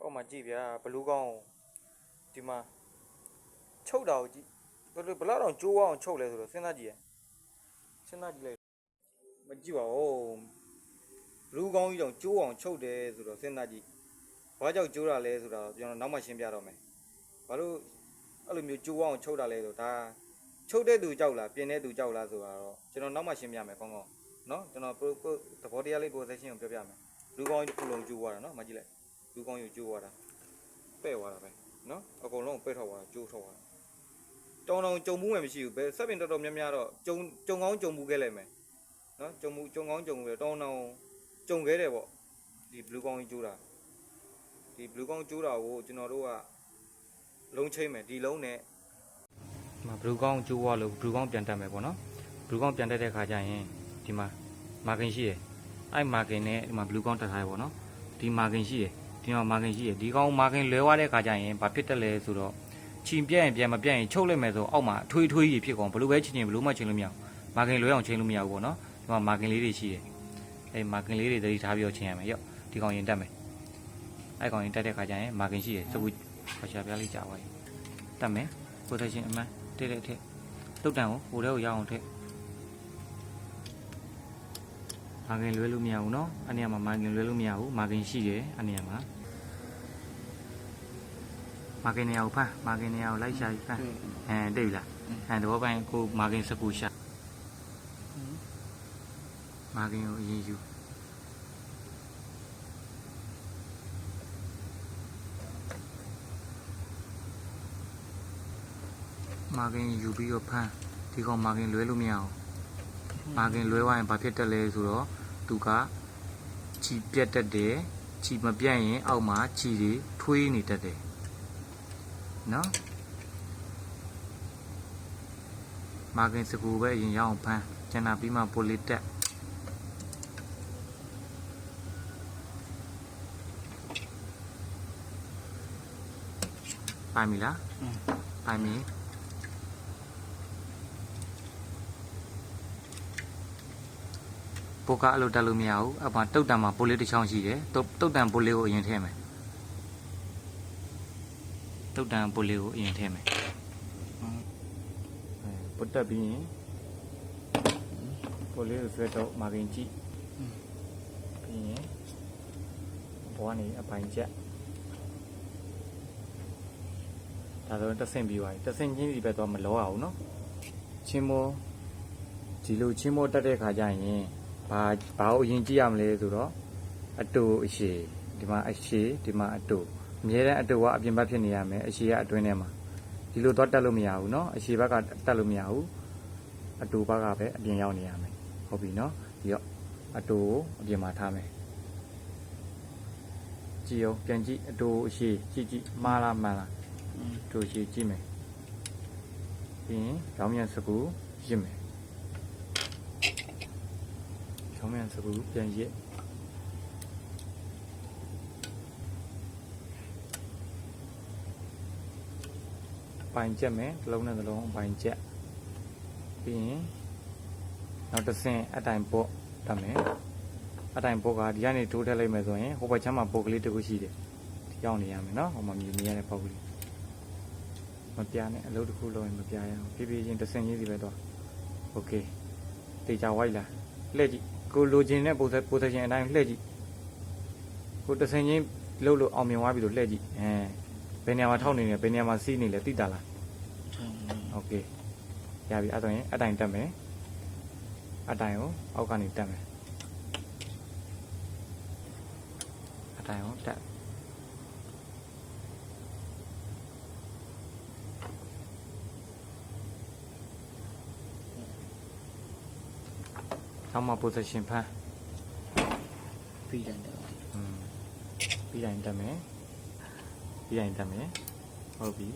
ဟောမှာကြည့်ဗျာဘလူးကောင်းဒီမှာချုပ်တာကိုကြည့်ဘယ်လိုဘယ်လောက်တောင်ကျိုးအောင်ချုပ်လဲဆိုတော့စဉ်းစားကြည့်ရစဉ်းစားကြည့်လိုက်မကြည့်ပါဘူးဘလူးကောင်းကြီးတောင်ကျိုးအောင်ချုပ်တယ်ဆိုတော့စဉ်းစားကြည့်ဘာကြောင့်ကျိုးတာလဲဆိုတော့ကျွန်တော်နောက်မှရှင်းပြတော့မယ်ဘာလို့အဲ့လိုမျိုးကျိုးအောင်ချုပ်တာလဲဆိုဒါချုပ်တဲ့သူကြောက်လားပြင်တဲ့သူကြောက်လားဆိုတာတော့ကျွန်တော်နောက်မှရှင်းပြမယ်ကောင်းကောင်းနော်ကျွန်တော် pro- pro- သဘောတရားလေး position ကိုပြောပြမယ်လူကောင်းကြီးတစ်ခုလုံးကျိုးသွားတာနော်မကြည့်လိုက် လူကောင်းယူကျိုးသွားတာပဲ့သွားတာပဲနော်အကုန်လုံးပဲ့ထွက်သွားတာကျိုးထွက်သွားတာတောင်းတောင်းကြုံမှုမှမရှိဘူးဘယ်ဆက်ပင်တော်တော်များများတော့ကြုံကြုံကောင်းကြုံမှုခဲ့လိုက်မယ်နော်ကြုံမှုကြုံကောင်းကြုံမှုခဲ့တောင်းတောင်းကြုံခဲ့တယ်ပေါ့ဒီဘလူးကောင်းကြီးကျိုးတာဒီဘလူးကောင်းကျိုးတာကိုကျွန်တော်တို့ကလုံးချိမ့်မယ်ဒီလုံးနဲ့ဒီမှာဘလူးကောင်းကျိုးသွားလို့ဘလူးကောင်းပြန်တက်မယ်ပေါ့နော်ဘလူးကောင်းပြန်တက်တဲ့ခါကျရင်ဒီမှာမာကင်ရှိတယ်အဲ့မာကင်နဲ့ဒီမှာဘလူးကောင်းတက်ထားရပေါ့နော်ဒီမာကင်ရှိတယ် ဒီမှာမာကင်ရှိတယ်ဒီကောင်မာကင်လွဲသွားတဲ့ခါကျရင်ဘာဖြစ်တက်လဲဆိုတော့ချင်ပြက်ရင်ပြက်မပြက်ရင်ချုပ်လိုက်မယ်ဆိုအောက်မှာအထွေးထွေးကြီးဖြစ်ကုန်ဘလို့ပဲချင်ချင်ဘလို့မှချင်လို့မရဘူးမာကင်လွဲအောင်ချင်လို့မရဘူးပေါ့နော်ဒီမှာမာကင်လေးတွေရှိတယ်အဲမာကင်လေးတွေသတိထားပြီးတော့ချင်ရမယ်ရော့ဒီကောင်ရင်တက်မယ်အဲကောင်ရင်တက်တဲ့ခါကျရင်မာကင်ရှိတယ်စကူခေါ်ချပြားလေးကြာသွားပြီတက်မယ် protection အမှန်တဲ့တဲ့ထက်တုတ်တန်ကိုဟိုထဲကိုရအောင်ထက် မာကင်လွဲလို့မရဘူးเนาะအဲ့နေရာမှာမာကင်လွဲလို့မရဘူးမာကင်ရှိတယ်အဲ့နေရာမှာမာကင်နေရာကိုဖမ်းမာကင်နေရာကိုလိုက်ရှာပြီးဖမ်းအဲတိတ်ပြီလားအဲတော့ပိုင်းကိုမာကင်စကူရှာမာကင်ကိုအရင်ယူမာကင်ယူပြီးတော့ဖမ်းဒီကောင်မာကင်လွဲလို့မရဘူး မာကင်လွဲသွားရင်ဘာဖြစ်တက်လဲဆိုတော့ သူကခြီပြက်တက်တယ်ခြီမပြတ်ရင်အောက်မှာခြီတွေထွေးနေတတ်တယ်နော်မာကင်စကူပဲအရင်ရအောင်ဖမ်းကျန်တာပြီးမှပိုလီတက်ပိုင်ပြီလားပိုင်ပြီ ပိုကအဲ့လိုတက်လို့မရဘူးအမှတုတ်တံမှာပိုလေးတစ်ချောင်းရှိတယ်တုတ်တုတ်တံပိုလေးကိုအရင်ထည့်မယ်တုတ်တံပိုလေးကိုအရင်ထည့်မယ်အဲပုတ်တက်ပြီးရင်ပိုလေးကိုဆွဲတော့မာကင်ကြည့်ပြီးရင်ဘောကနေအပိုင်ချက်ဒါဆိုရင်တစ်ဆင့်ပြီးသွားပြီတစ်ဆင့်ချင်းဒီဘက်တော့မလောရအောင်နော်ချင်းမိုးဒီလိုချင်းမိုးတက်တဲ့ခါကျရင် ဘာဘာကိုအရင်ကြည့်ရမလဲဆိုတော့အတူအရှိဒီမှာအရှိဒီမှာအတူအမြဲတမ်းအတူကအပြင်ဘက်ဖြစ်နေရမယ်အရှိကအတွင်းထဲမှာဒီလိုတော့တက်လို့မရဘူးเนาะအရှိဘက်ကတက်လို့မရဘူးအတူဘက်ကပဲအပြင်ရောက်နေရမယ်ဟုတ်ပြီเนาะဒီတော့အတူကိုအပြင်မှာထားမယ်ကြည့်အောင်ပြန်ကြည့်အတူအရှိကြည့်ကြည့်မှားလားမှန်လား တို့ရှိကြည့်မယ်ပြီးရင်ရောင်းမြန်စကူရစ်မယ် ရောင်းမြန်စကူပြန်ရစ်ပိုင်ချက်မယ်တစ်လုံးနဲ့တစ်လုံးပိုင်ချက်ပြီးရင်နောက်တစ်ဆင့်အတိုင်ပေါ့တတ်မယ်အတိုင်ပေါ့ကဒီကနေထိုးထည့်လိုက်မယ်ဆိုရင်ဟိုဘက်ချမ်းမှာပုတ်ကလေးတစ်ခုရှိတယ်ရောက်နေရမယ်နော်ဟိုမှာမြင်နေရတဲ့ပုတ်ကလေး မပြနဲ့အလုပ်တစ်ခုလုပ်ရင်မပြရအောင်ဖြည်းဖြည်းချင်းတစ်ဆင့်ချင်းစီပဲတော့โอเคတေချာဝိုက်လာလှည့်ကြည့် ကိုလိုချင်တဲ့ပုံစံပုံစံချင်းအတိုင်းလှည့်ကြည့်ကိုတစ်ဆင့်ချင်းလှုပ်လို့အောင်မြင်သွားပြီလို့လှည့်ကြည့်အဲဘယ်နေရာမှာထောက်နေလဲဘယ်နေရာမှာစီးနေလဲသိတာလားโอเคရပြီအဲ့ဒါရင်အတိုင်တက်မယ်အတိုင်ကိုအောက်ကနေတက်မယ်အတိုင်ကိုတက် ဆောင်းမ position ဖမ်းပြီးတယ်တော့อืมပြီးတိုင်းတက်မယ်ပြီးတိုင်းတက်မယ်ဟုတ်ပြီ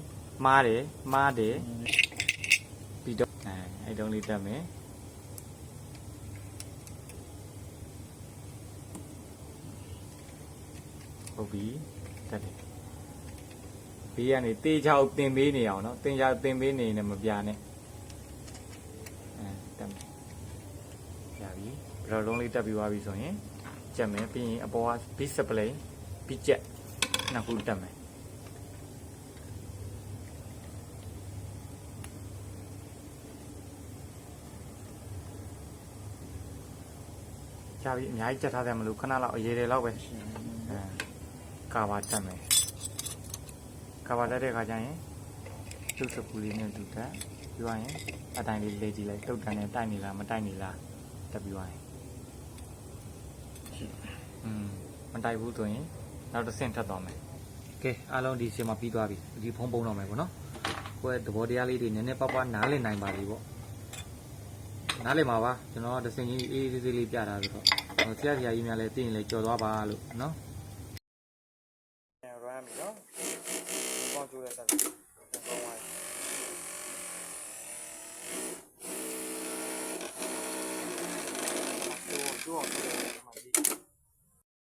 မှားတယ်မှားတယ်ပြီးတော့အဲအဲ့တုံးလေးတက်မယ်ဟုတ်ပြီတက်တယ်ဘေးကနေတေးချောက်တင်ပေးနေအောင်နော်တင်ချောက်တင်ပေးနေရင်လည်းမပြနဲ့အဲတက်မယ် ရပြီဘယ်တော့လုံးလေးတက်ပြီးသွားပြီဆိုရင်ကြက်မယ်ပြီးရင်အပေါ်က bit display ပြီးကြက်နှစ်ခုတက်မယ်ကြာပြီအများကြီးကြက်ထားတယ်မလို့ခဏလောက်အရေးတယ်လောက်ပဲအဲကာဘာတက်မယ်ကာဘာတက်တဲ့ခါကျရင်ကျုပ်စပူလေးနဲ့တူတက်ပြီးသွားရင်အတိုင်းလေးလေးကြည့်လိုက်တုတ်တန်နဲ့တိုက်နေလားမတိုက်နေလား တက်ပြီးသွားရင်อืมမတိုက်ဘူးဆိုရင်နောက်တစ်ဆင့်ထပ်သွားမယ်ကဲအားလုံးဒီဆင်မှာပြီးသွားပြီဒီဖုံးပုံတော့မယ်ပေါ့နော်ကိုယ့်ရဲ့သဘောတရားလေးတွေနည်းနည်းပါးပါးနားလည်နိုင်ပါလိမ့်ပေါ့နားလည်မှာပါကျွန်တော်တစ်ဆင့်ကြီးအေးအေးဆေးဆေးလေးပြတာဆိုတော့ဟိုဆရာဆရာကြီးများလည်းသိရင်လည်းကြော်သွားပါလို့နော်